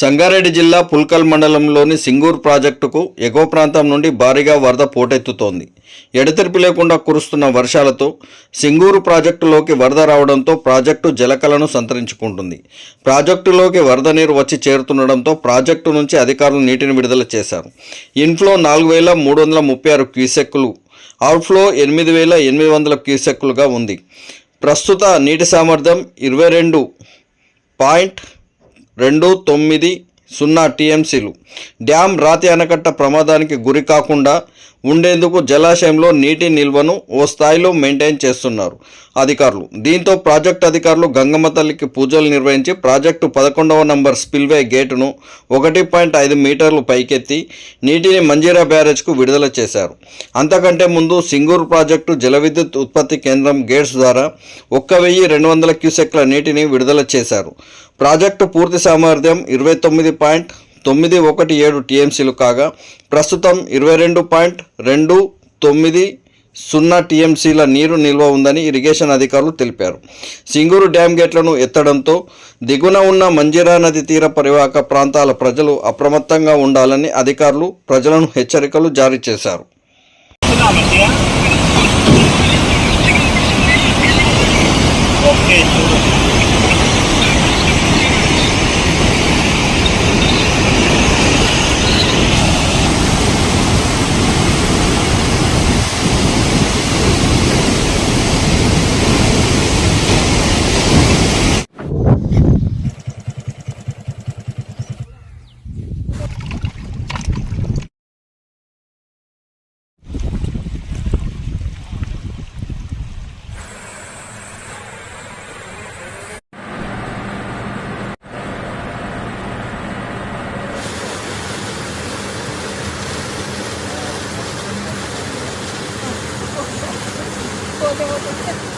సంగారెడ్డి జిల్లా పుల్కల్ మండలంలోని సింగూర్ ప్రాజెక్టుకు ఎగువ ప్రాంతం నుండి భారీగా వరద పోటెత్తుతోంది. ఎడతెరిపి లేకుండా కురుస్తున్న వర్షాలతో సింగూరు ప్రాజెక్టులోకి వరద రావడంతో ప్రాజెక్టు జలకలను సంతరించుకుంటుంది. ప్రాజెక్టులోకి వరద నీరు వచ్చి చేరుతుండడంతో ప్రాజెక్టు నుంచి అధికారులు నీటిని విడుదల చేశారు. ఇన్ఫ్లో నాలుగు వేల మూడు వందల ముప్పై ఆరు క్యూసెక్కులు అవుట్ఫ్లో ఎనిమిది వేల ఎనిమిది వందల క్యూసెక్కులుగా ఉంది. ప్రస్తుత నీటి సామర్థ్యం ఇరవై రెండు పాయింట్ రెండు తొమ్మిది సున్నా టీఎంసీలు. డ్యామ్ రాతి ఆనకట్ట ప్రమాదానికి గురి కాకుండా ఉండేందుకు జలాశయంలో నీటి నిల్వను ఓ స్థాయిలో మెయింటైన్ చేస్తున్నారు అధికారులు. దీంతో ప్రాజెక్టు అధికారులు గంగమ్మ తల్లికి పూజలు నిర్వహించి ప్రాజెక్టు పదకొండవ నంబర్ స్పిల్వే గేటును ఒకటి పాయింట్ ఐదు మీటర్లు పైకెత్తి నీటిని మంజీరా బ్యారేజ్కు విడుదల చేశారు. అంతకంటే ముందు సింగూరు ప్రాజెక్టు జల విద్యుత్ ఉత్పత్తి కేంద్రం గేట్స్ ద్వారా ఒక్క వెయ్యి రెండు వందల క్యూసెక్ల నీటిని విడుదల చేశారు. ప్రాజెక్టు పూర్తి సామర్థ్యం ఇరవై తొమ్మిది పాయింట్ తొమ్మిది ఒకటి ఏడు టీఎంసీలు కాగా ప్రస్తుతం ఇరవై రెండు పాయింట్ రెండు తొమ్మిది సున్నా టీఎంసీల నీరు నిల్వ ఉందని ఇరిగేషన్ అధికారులు తెలిపారు. సింగూరు డ్యామ్ గేట్లను ఎత్తడంతో దిగున ఉన్న మంజీరా నది తీర పరివాహక ప్రాంతాల ప్రజలు అప్రమత్తంగా ఉండాలని అధికారులు ప్రజలను హెచ్చరికలు జారీ చేశారు. ఓకే 校で踊って。